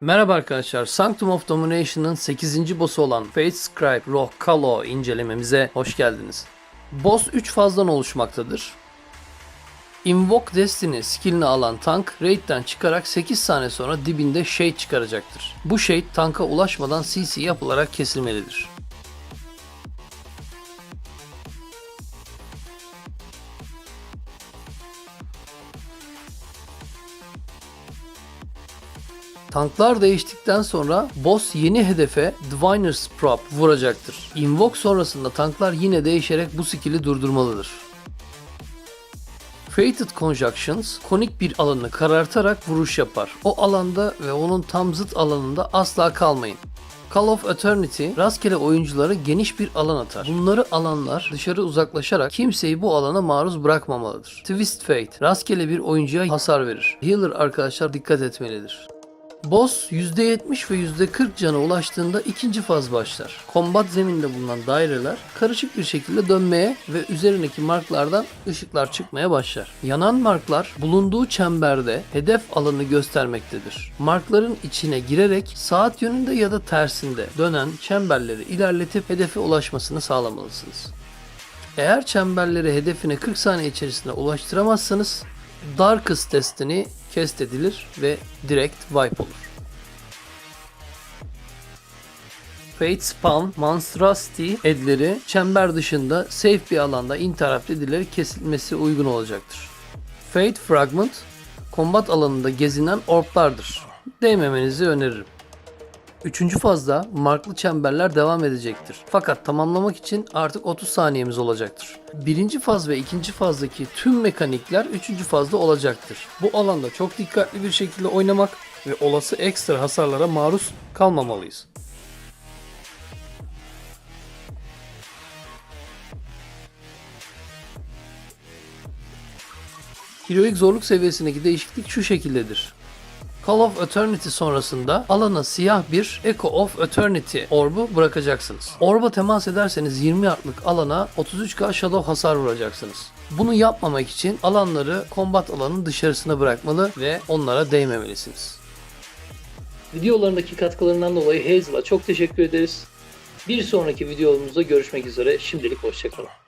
Merhaba arkadaşlar, Sanctum of Domination'ın 8. boss'u olan Fate Scribe Roh Kalo incelememize hoş geldiniz. Boss 3 fazdan oluşmaktadır. Invoke Destiny skillini alan tank raid'den çıkarak 8 saniye sonra dibinde Shade çıkaracaktır. Bu Shade tanka ulaşmadan CC yapılarak kesilmelidir. Tanklar değiştikten sonra boss yeni hedefe Diviner's Prop vuracaktır. Invoke sonrasında tanklar yine değişerek bu skill'i durdurmalıdır. Fated Conjunctions konik bir alanı karartarak vuruş yapar. O alanda ve onun tam zıt alanında asla kalmayın. Call of Eternity rastgele oyunculara geniş bir alan atar. Bunları alanlar dışarı uzaklaşarak kimseyi bu alana maruz bırakmamalıdır. Twist Fate rastgele bir oyuncuya hasar verir. Healer arkadaşlar dikkat etmelidir. Boss %70 ve %40 cana ulaştığında ikinci faz başlar. Kombat zeminde bulunan daireler karışık bir şekilde dönmeye ve üzerindeki marklardan ışıklar çıkmaya başlar. Yanan marklar bulunduğu çemberde hedef alanı göstermektedir. Markların içine girerek saat yönünde ya da tersinde dönen çemberleri ilerletip hedefe ulaşmasını sağlamalısınız. Eğer çemberleri hedefine 40 saniye içerisinde ulaştıramazsanız Darkest Destiny kest edilir ve direkt wipe olur. Fate Spawn, Monstrosity edleri çember dışında safe bir alanda interrupt edilerek kesilmesi uygun olacaktır. Fate Fragment, kombat alanında gezinen orblardır. Değmemenizi öneririm. Üçüncü fazda marklı çemberler devam edecektir. Fakat tamamlamak için artık 30 saniyemiz olacaktır. Birinci faz ve ikinci fazdaki tüm mekanikler üçüncü fazda olacaktır. Bu alanda çok dikkatli bir şekilde oynamak ve olası ekstra hasarlara maruz kalmamalıyız. Heroic zorluk seviyesindeki değişiklik şu şekildedir. Call of Eternity sonrasında alana siyah bir Echo of Eternity orbu bırakacaksınız. Orba temas ederseniz 20 yardlık alana 33k Shadow hasar vuracaksınız. Bunu yapmamak için alanları kombat alanının dışarısına bırakmalı ve onlara değmemelisiniz. Videolarındaki katkılarından dolayı Hazel'a çok teşekkür ederiz. Bir sonraki videomuzda görüşmek üzere. Şimdilik hoşçakalın.